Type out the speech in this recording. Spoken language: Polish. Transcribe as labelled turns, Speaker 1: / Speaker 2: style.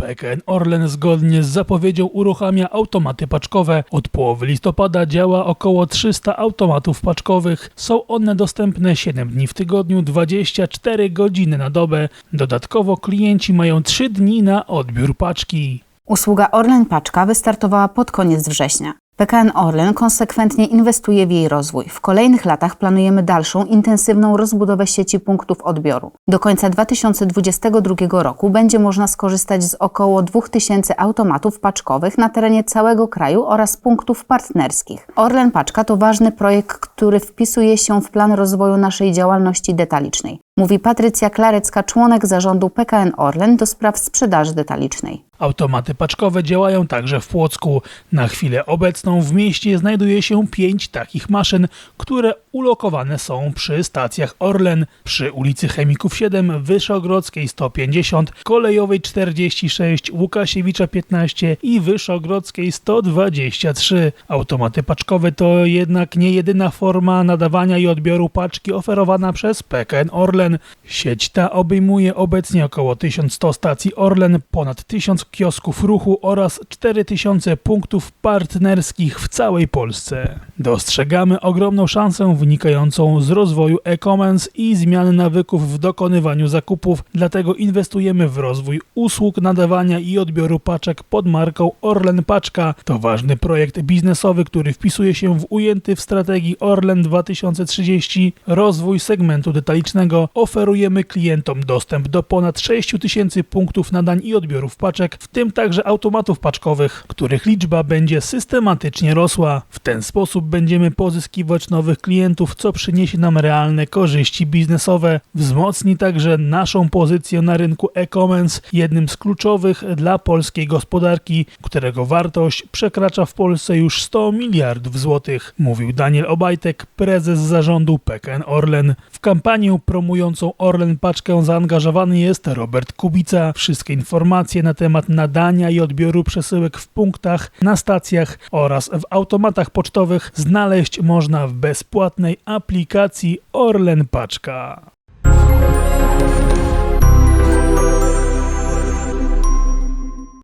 Speaker 1: PKN Orlen zgodnie z zapowiedzią uruchamia automaty paczkowe. Od połowy listopada działa około 300 automatów paczkowych. Są one dostępne 7 dni w tygodniu, 24 godziny na dobę. Dodatkowo klienci mają 3 dni na odbiór paczki.
Speaker 2: Usługa Orlen Paczka wystartowała pod koniec września. PKN Orlen konsekwentnie inwestuje w jej rozwój. W kolejnych latach planujemy dalszą, intensywną rozbudowę sieci punktów odbioru. Do końca 2022 roku będzie można skorzystać z około 2000 automatów paczkowych na terenie całego kraju oraz punktów partnerskich. Orlen Paczka to ważny projekt, który wpisuje się w plan rozwoju naszej działalności detalicznej. Mówi Patrycja Klarecka, członek zarządu PKN Orlen do spraw sprzedaży detalicznej.
Speaker 1: Automaty paczkowe działają także w Płocku. Na chwilę obecną w mieście znajduje się pięć takich maszyn, które ulokowane są przy stacjach Orlen, przy ulicy Chemików 7, Wyszogrodzkiej 150, Kolejowej 46, Łukasiewicza 15 i Wyszogrodzkiej 123. Automaty paczkowe to jednak nie jedyna forma nadawania i odbioru paczki oferowana przez PKN Orlen. Sieć ta obejmuje obecnie około 1100 stacji Orlen, ponad 1000 kiosków ruchu oraz 4000 punktów partnerskich w całej Polsce. Dostrzegamy ogromną szansę wynikającą z rozwoju e-commerce i zmiany nawyków w dokonywaniu zakupów, dlatego inwestujemy w rozwój usług nadawania i odbioru paczek pod marką Orlen Paczka. To ważny projekt biznesowy, który wpisuje się w ujęty w strategii Orlen 2030 rozwój segmentu detalicznego. Oferujemy klientom dostęp do ponad 6000 punktów nadań i odbiorów paczek, w tym także automatów paczkowych, których liczba będzie systematycznie rosła. W ten sposób będziemy pozyskiwać nowych klientów, co przyniesie nam realne korzyści biznesowe. Wzmocni także naszą pozycję na rynku e-commerce, jednym z kluczowych dla polskiej gospodarki, którego wartość przekracza w Polsce już 100 miliardów złotych, mówił Daniel Obajtek, prezes zarządu PKN Orlen. W kampanię promującą Orlen Paczkę zaangażowany jest Robert Kubica. Wszystkie informacje na temat nadania i odbioru przesyłek w punktach, na stacjach oraz w automatach pocztowych znaleźć można w bezpłatnej aplikacji Orlen Paczka.